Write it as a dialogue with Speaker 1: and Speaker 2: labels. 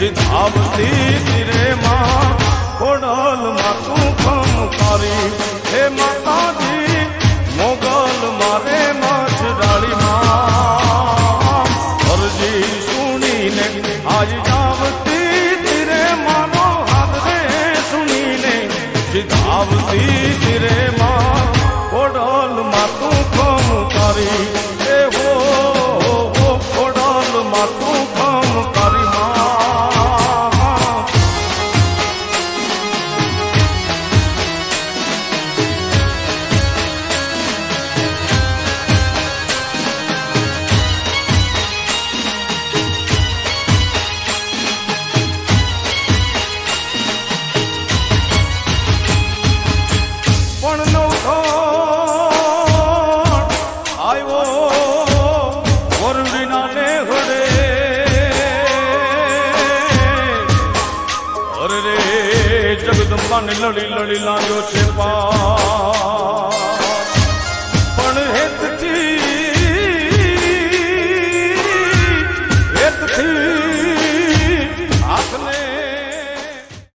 Speaker 1: સિદ્ધાવતી ધીરે માં ખોડલ માં તું ખમ કરી હે માતાજી મોગલ મારે મચડાળી માં અરજી સુણીને આજ જાવતી ધીરે માનો હાથ રે સુણીને સિદ્ધાવતી ધીરે માં ખોડલ માં તું ખમ કરી હે હો ખોડલ માં તું ખમ જગદંબાને લળી લળી લાગ્યો છે પા